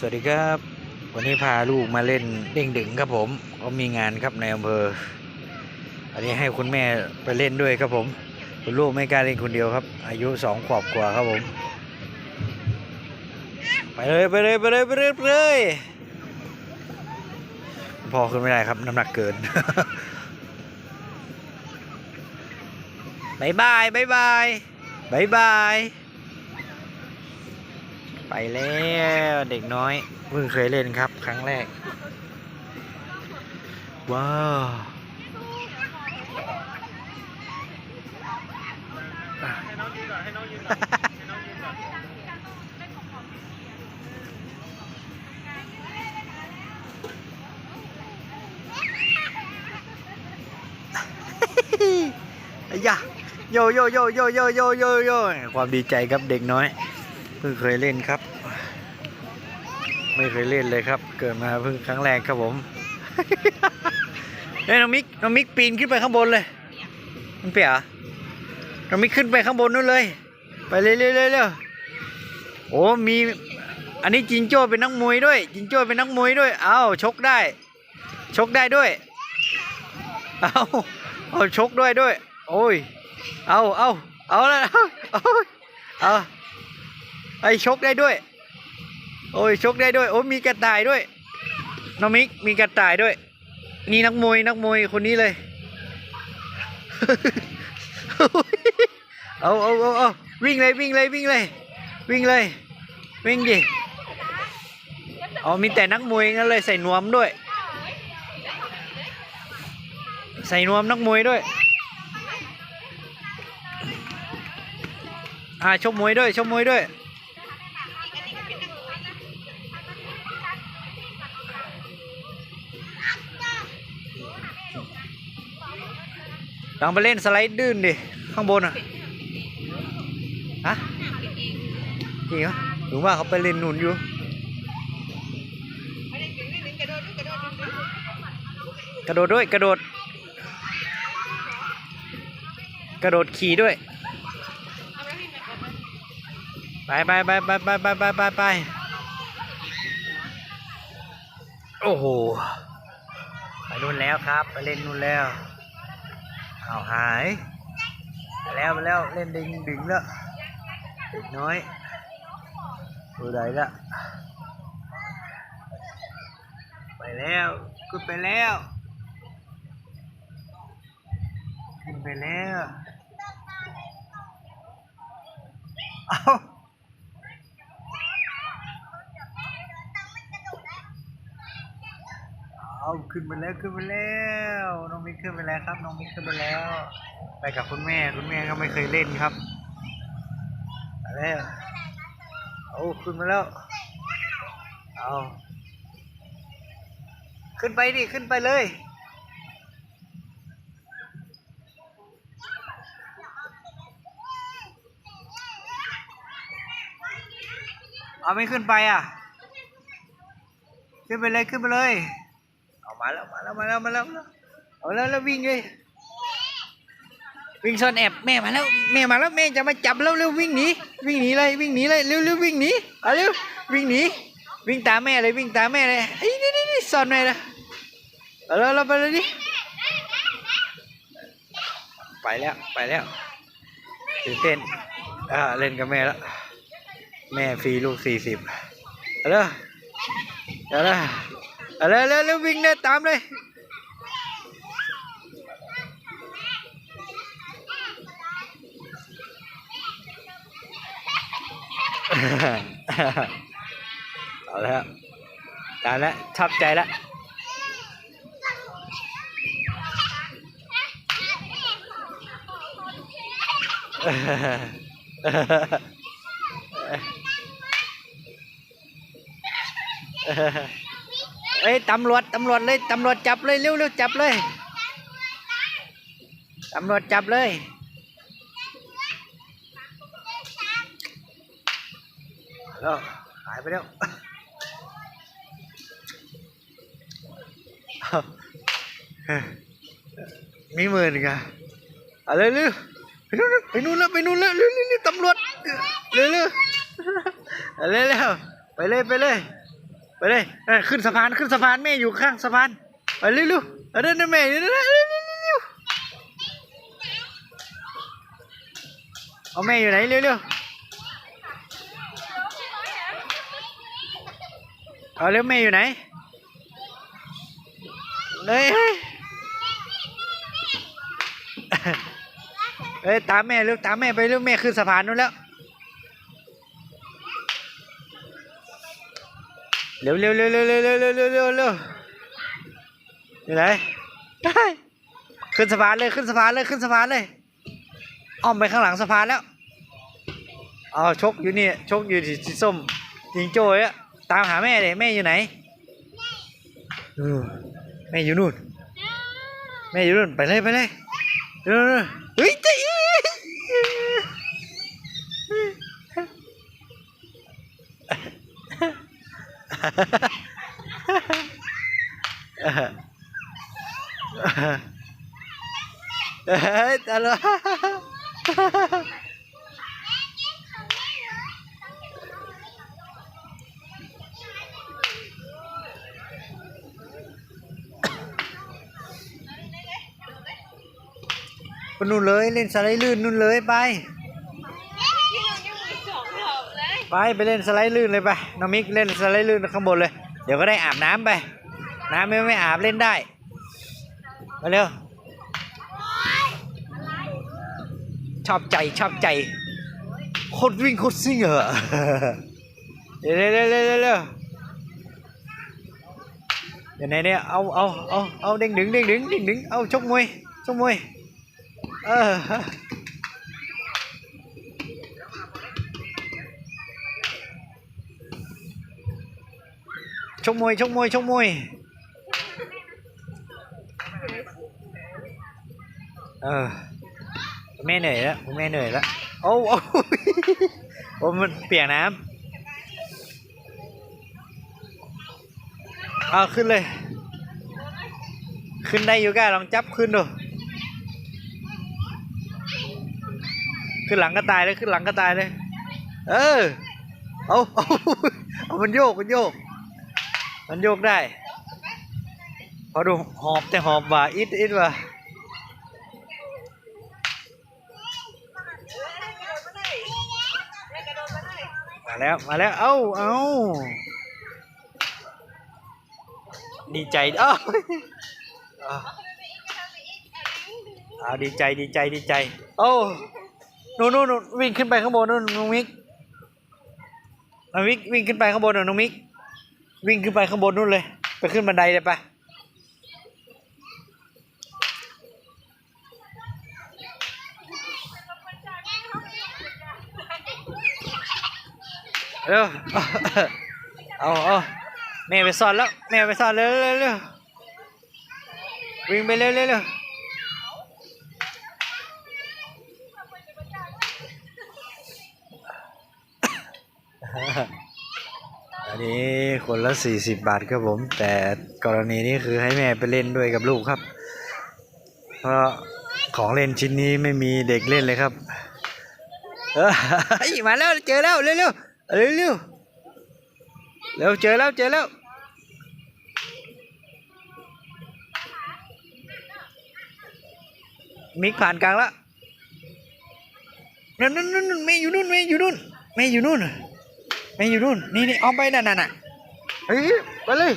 สวัสดีครับ วันนี้พาลูกมาเล่นเด้งดึงครับผมก็มีงานครับในอำเภอ อันนี้ให้คุณแม่ไปเล่นด้วยครับผม คุณลูกไม่กล้าเล่นคนเดียวครับ อายุสองขวบกว่าครับผม ไปเลยไปเลยไปเลยไปเลยไปเลยพอขึ้นไม่ได้ครับน้ำหนักเกินบายบายบายบายบายบาย ไปแล้วเด็กน้อยเพิ่งเคยเล่นครับ ครั้งแรก ว้าวให้น้องยืนก่อนให้น้องยืนก่อนให้น้องยืนก่อนอย่าโยโยโยโยโยโยโยความดีใจครับเด็กน้อย เพิ่งเคยเล่นครับ ไม่เคยเล่นเลยครับ เกิดมาเพิ่งครั้งแรกครับผมเฮ้ยน้องมิกน้องมิกปีนขึ้นไปข้างบนเลยมันเปียกเหน้องมิกขึ้นไปข้างบนนู้นเลย ไปเร็วเร็วเร็วเร็วโอ้มีอันนี้จิงโจ้เป็นนักมวยด้วยจิงโจ้เป็นนักมวยด้วย เอาชกได้ ชกได้ด้วยเอาเอาชกด้วยด้วย โอ้ย เอาเอาเอาแล้วเอาเอาเอา ไอชกได้ด้วย โอ้ยชกได้ด้วย โอ้มีกระต่ายด้วยน้องมิกมีกระต่ายด้วย นี่นักมวยนักมวยคนนี้เลย เอาเอาเอาเอาวิ่งเลยวิ่งเลยวิ่งเลย วิ่งเลย วิ่งดิอ๋อมีแต่นักมวยงั้นเลยใส่นวมด้วย ใส่นวมนักมวยด้วยอ่าชกมวยด้วยชกมวยด้วย ลองไปเล่นสไลด์ดื้นดิ ข้างบนอะ ฮะจริงเหรอหรือว่าเขาไปเล่นหนุนอยู่กระโดดด้วยกระโดด กระโดดขี่ด้วย ไปไปไปไปไปไปไปไปไปโอ้โหไปนู่นแล้วครับ ไปเล่นนู่นแล้ว hảo hái leo mà leo lên đỉnh đỉnh nữa, đỉnh nói. Từ đấy lợ phải leo cứ phải leo. Cứ phải leo. Oh. เอาขึ้นไปแล้วขึ้นไปแล้วน้องมิกขึ้นไปแล้วครับ น้องมิกขึ้นไปแล้ว ไปกับคุณแม่คุณแม่ก็ไม่เคยเล่นครับไปแล้วเอาขึ้นมาแล้วเอาขึ้นไปดิขึ้นไปเลยเอาไม่ขึ้นไปอะ ขึ้นไปเลยขึ้นไปเลย มาแล้วมาแล้วมาแล้วมาแล้วเอาแล้วแล้ววิ่งเลยวิ่งซ่อนแอบแม่มาแล้วแม่มาแล้วแม่จะมาจับแล้วเร็ววิ่งหนีวิ่งหนีเลยวิ่งหนีเลยเร็วเร็ววิ่งหนีเอาเร็ววิ่งหนีวิ่งตามแม่เลยวิ่งตามแม่เลยไอ้นี่นี่นี่ซ่อนแม่เลยเอาแล้วเราไปเลยดิไปแล้วไปแล้วตื่นเต้นอ่าเล่นกับแม่แล้วแม่ฟรีลูกสี่สิบเอาเลยเอาเลยเอาเลยเร็วเร็ววิ่งเลยตามเลยเอาแล้วตายแล้วชอบใจแล้วเอ้ ยตำรวจตำรวจเลยตำรวจจับเลยเร็วเร็วจับเลยตำรวจจับเลยแล้วหายไปแล้วมีหมื่นกันอะไรเร็วไปนู่นไปนู่นแล้วไปนู่นแล้วเร็วเร็วเร็วตำรวจเร็วเร็วเร็วเร็วไปเลยไปเลย ไปเลยเออขึ้นสะพานขึ้นสะพานแม่อยู่ข้างสะพานไปเร็วๆเอาเดินแม่เร็วๆเร็วๆเร็วๆเอาแม่อยู่ไหนเร็วๆเอาเร็วแม่อยู่ไหนเลยเอ้ยตามแม่เร็วตามแม่ไปเร็วแม่ขึ้นสะพานนู้นแล้ว เร็วเร็วเร็วเร็วเร็วเร็วเร็วเร็วเร็วเร็วอยู่ไหนได้ขึ้นสะพานเลยขึ้นสะพานเลยขึ้นสะพานเลยอ้อมไปข้างหลังสะพานแล้วเอาชกอยู่นี่ชกอยู่ที่ที่ส้มจิงโจ้เนี่ยตามหาแม่เลยแม่อยู่ไหนเออแม่อยู่นู่นแม่อยู่นู่นไปเลยไปเลยเร็วเร็วเฮ้ยใจ เฮ้ยตลกไปนู่นเลยเล่นสไลด์ลื่นนู่นเลยไป ไปไปเล่นสไลด์ลื่นเลยไปน้องมิกเล่นสไลด์ลื่นข้างบนเลย เดี๋ยวก็ได้อาบน้ำไป น้ำไม่ไม่อาบเล่นได้มาเร็วชอบใจชอบใจโคตรวิ่งโคตรซิ่งเหรอเร็วเร็วเร็วเร็วเร็วเร็วเดี๋ยวไหนเนี่ยเอาเอาเอาเอาเด้งดึงเด้งดึงเด้งดึงเอาชกมวยชกมวยเออ กมวยชกมวยชกมวยเออแม่เหนื่อยแล้วแม่เหนื่อยแล้วโอ้โอ้โอ้มันเปียกน้ำเอาขึ้นเลย ขึ้นได้อยู่ก้าลองจับขึ้นดูขึ้นหลังก็ตายเลยขึ้นหลังก็ตายเลย เออเอาเอาเอามันโยกมันโยก มันโยกได้ พอดูหอบแต่หอบว่าอิดอิดว่ามาแล้ว มาแล้ว เอ้าเอ้าดีใจเอ้าอ่าอ่าดีใจดีใจดีใจ โอ้นู่นนู่นนู่นวิ่งขึ้นไปข้างบนนู่นน้องมิกน้องมิกวิ่งขึ้นไปข้างบนน่ะน้องมิก วิ่งขึ้นไปข้างบนนู่นเลย ไปขึ้นบันไดเลยไปเร็วเอาเอาแม่ไปซ่อนแล้ว แม่ไปซ่อนเร็วเร็วเร็ววิ่งไปเร็วเร็วเร็ว นนี้คนละสี่สิบบาทครับผม แต่กรณีนี้คือให้แม่ไปเล่นด้วยกับลูกครับ เพราะของเล่นชิ้นนี้ไม่มีเด็กเล่นเลยครับเออมาแล้วเจอแล้วเร็วเร็วเร็วเร็วเร็วเจอแล้วเจอแล้วมิกผ่านกลางแล้วนั่นนั่นนั่นเมย์อยู่นู่นเมย์อยู่นู่นเมย์อยู่นู่น เมย์อยู่นู่น นี่นี่เอาไปนั่นน่ะน่ะเฮ้ยไปเลย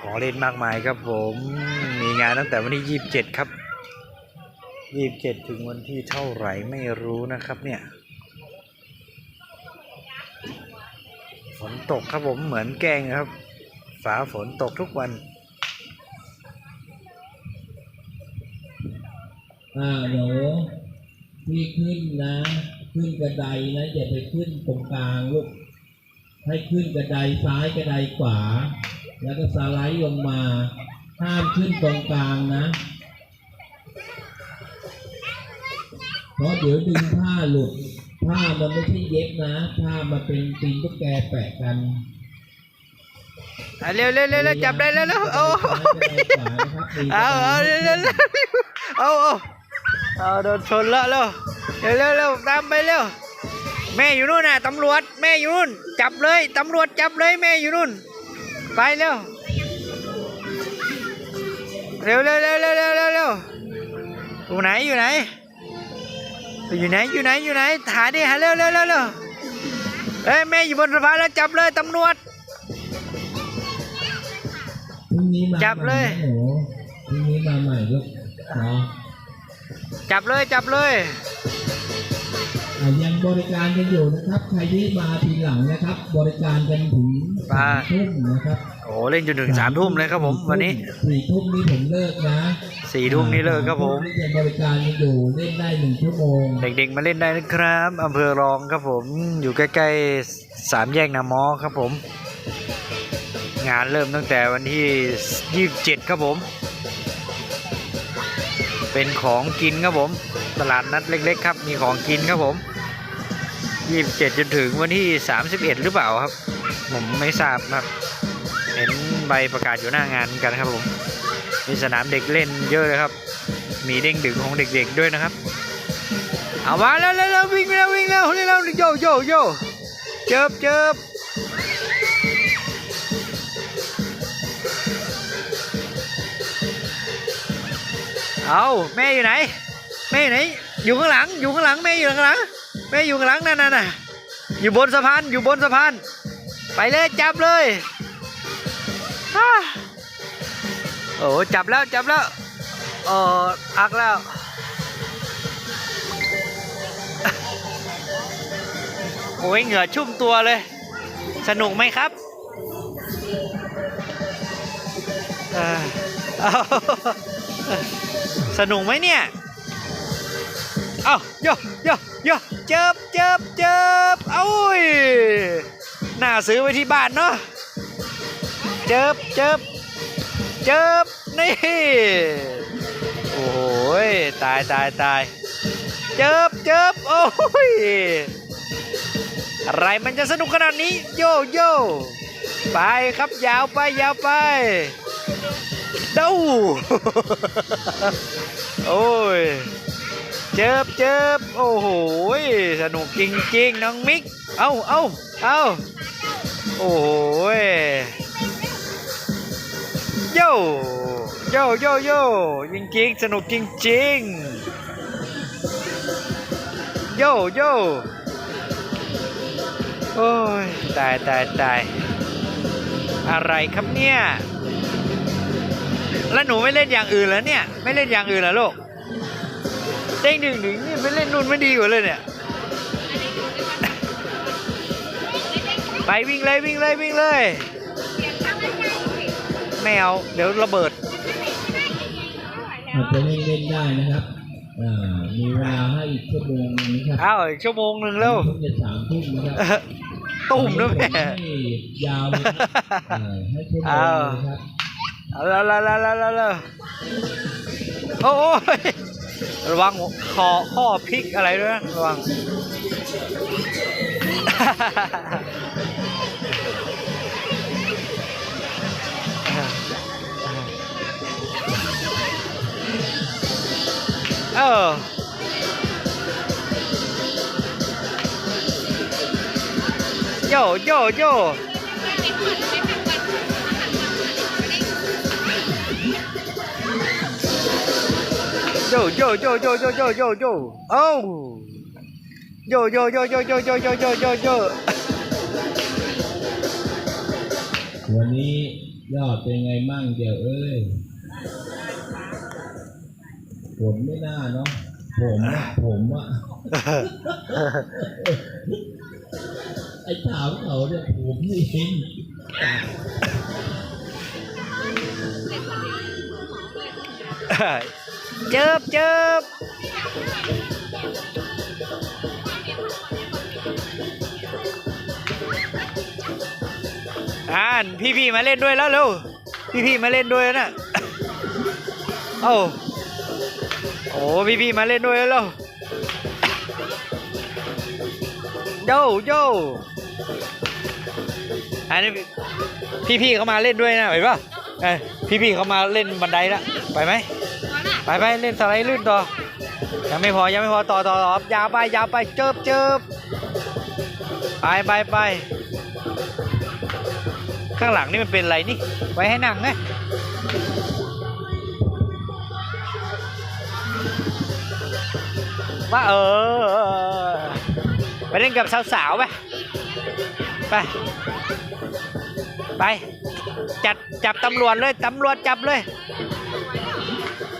ของเล่นมากมายครับผมมีงานตั้งแต่วันที่ยี่สิบเจ็ดครับยี่สิบเจ็ดถึงวันที่เท่าไหร่ไม่รู้นะครับเนี่ย ฝน ตกครับผมเหมือนแกงครับฝาฝนตกทุกวันอ่าหนูพี่ขึ้นนะ ขึ้นกระไดนะอย่าไปขึ้นตรงกลางลูกให้ขึ้นกระไดซ้ายกระไดขวา แล้วก็สไลด์ลงมา ห้ามขึ้นตรงกลางนะ เพราะเดี๋ยวดึงผ้าหลุด ผ้ามันไม่ใช่เย็บนะผ้ามันเป็นตีนตุ๊กแกแปะกันเร็วเร็วเร็วจับได้แล้วโอ้เอาเอาเร็วเร็วเอาเอาเอาโดนชนแล้เร็วเร็วเร็วตามไปเร็วแม่อยู่นู่นน่ะตำรวจแม่อยู่นู่น จับเลยตำรวจจับเลยแม่อยู่นู่น ไปเร็วเร็วเร็วเร็วเร็วเร็วเร็วอยู่ไหนอยู่ไหน อยู่ไหนอยู่ไหนอยู่ไหนหาดิหาเร็วเร็วเร็วเร็วเอ้ยแม่อยู่บนสะพานแล้วจับเลยตำรวจ พรุ่งนี้มาจับเลย ใหม่นะหนูพรุ่งนี้มาใหม่ลูกเนาะจับเลยจับเลย อะยังบริการกันอยู่นะครับ ใครที่มาทีหลังนะครับ บริการกันถึงสามทุ่มนะครับ โอ้เล่นจนถึงสามทุ่มเลยครับผมวันนี้สี่ทุ่มนี่ผมเลิกนะสี่ทุ่มนี้เลิกครับผมสาทุ่นี่ยังบริการกันอยู่เล่นได้หนึ่งชั่วโมงเด็กๆมาเล่นได้นะครับอำเภอรองครับผมอยู่ใกล้ๆสามแยกนามอครับผม งานเริ่มตั้งแต่วันที่27ครับผม เป็นของกินครับผม ตลาดนัดเล็ก ๆ ครับ มีของกินครับผม27จนถึงวันที่31หรือเปล่าครับ ผมไม่ทราบครับเห็น ใบประกาศอยู่หน้างานกันครับผม มีสนามเด็กเล่นเยอะเลยครับ มีเด้งดึงของเด็กๆด้วยนะครับ เอามาแล้วแล้ววิ่งแล้ววิ่งแล้วเร็วโยโยโยเจิบเจิบเอาแม่อยู่ไหน แม่อยู่ไหน อยู่ข้างหลัง อยู่ข้างหลังแม่อยู่ข้างหลัง แม่อยู่ข้างหลังนั่นน่ะน่ะอยู่บนสะพาน อยู่บนสะพาน ไปเลยจับเลย โอ้จับแล้วจับแล้วเอออักแล้ว โอ้ยเหงื่อชุ่มตัวเลย สนุกไหมครับสนุกไหมเนี่ย เอาโยโยโยเจิบเจิบเจิบเอ้ยน่าซื้อไว้ที่บ้านเนาะ เจิบเจิบเจิบนี่ โอ้โหยตายตายตายเจิบเจิบโอ้ย อะไรมันจะสนุกขนาดนี้ โยโย่ไปครับยาวไปยาวไปเด้าโอ้ย เจิบเจิบโอ้โหสนุกจริงๆ น้องมิก เอาเอาเอาโอ้ย โยโยโยโยจริงๆ สนุกจริงๆ โยโยโอ้ย ตายตายตายอะไรครับเนี่ย แล้วหนูไม่เล่นอย่างอื่นแล้วเนี่ย ไม่เล่นอย่างอื่นแล้วลูกเด้งดึงดึงนี่ไปเล่นนู่นไม่ดีกว่าเลยเนี่ย ไปวิ่งเลยวิ่งเลยวิ่งเลย ไม่เอา เดี๋ยวระเบิดอาจจะเล่นเล่นได้นะครับอ่ามีเวลาให้อีกชั่วโมงนึงนะครับอ้าวอีกชั่วโมงหนึ่งแล้วเพิ่งจะสามทุ่มนะครับเออตุ่มนะแม่ให้ยาวเลยครับอ่าให้ชั่วโมงเลยครับเอาละละละละละละโอ้ยระวังคอข้อพลิกอะไรด้วยนะระวัง เออโยโยโยโยโยโยโยโยโยโยโยเอ้โยโยโยโยโยโยโยโยโยโยวันนี้ยอดเป็นไงมั่งเดี๋ยวเอ้ย ผลไม่น่าเนาะผมอะผมอะไอ้ถามเขาเนี่ยผมนี่เองเจิบเจิบอ่านพี่พี่ๆมาเล่นด้วยแล้วเร็วพี่พี่ๆมาเล่นด้วยนะเอ้า โอ้พี่พี่ๆมาเล่นด้วยแล้วเร็วโยโยอันนี้พี่ๆเขามาเล่นด้วยนะเห็นป่ะเอ้พี่ๆเขามาเล่นบันไดละไปไหมไปไปเล่นสไลด์ลื่นต่อยังไม่พอยังไม่พอต่อต่อต่อยาวไปยาวไปเจิบเจิบไปไปไปข้างหลังนี่มันเป็นอะไรนี่ไว้ให้นั่งไง ว่าเออ ไปเล่นกับสาวๆไปไป ไป จัดจับตำรวจเลย ตำรวจจับเลย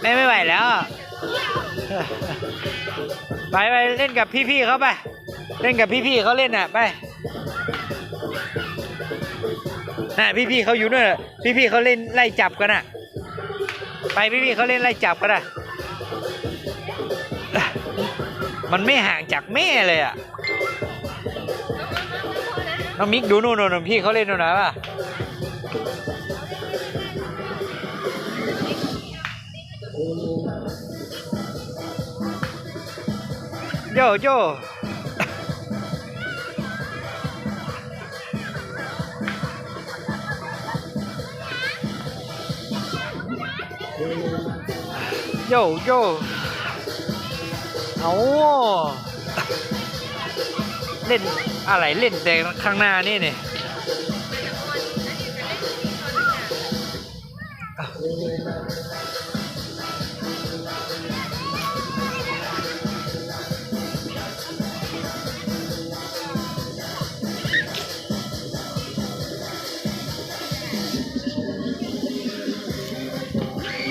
ไม่ไม่ไหวแล้ว ไปไปเล่นกับพี่ๆเขาไป เล่นกับพี่ๆเขาเล่นน่ะ ไปน่ะพี่ๆเขาอยู่นู่นพี่ๆเขาเล่นไล่จับกันน่ะ ไปพี่ๆเขาเล่นไล่จับกันน่ะ มันไม่ห่างจากแม่เลยอะน้องมิกดูนู่นนู่นพี่เขาเล่นนู่นนะป่ะโยโยโยโย เอาเล่นอะไรเล่นแต่ข้างหน้านี่นี่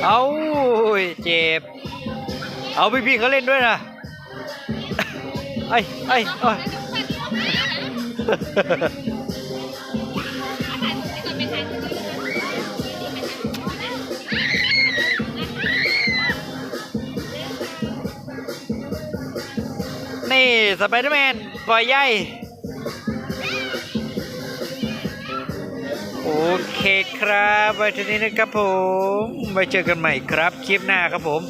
เอาเจ็บ เอาพี่ๆเขาเล่นด้วยนะ ไอ้ไอ้ไอ้ยนี่สไปเดอร์แมนปล่อยใหญ่โอเคครับไว้ทีนี้นะครับผม ไว้เจอกันใหม่ครับ คลิปหน้าครับผม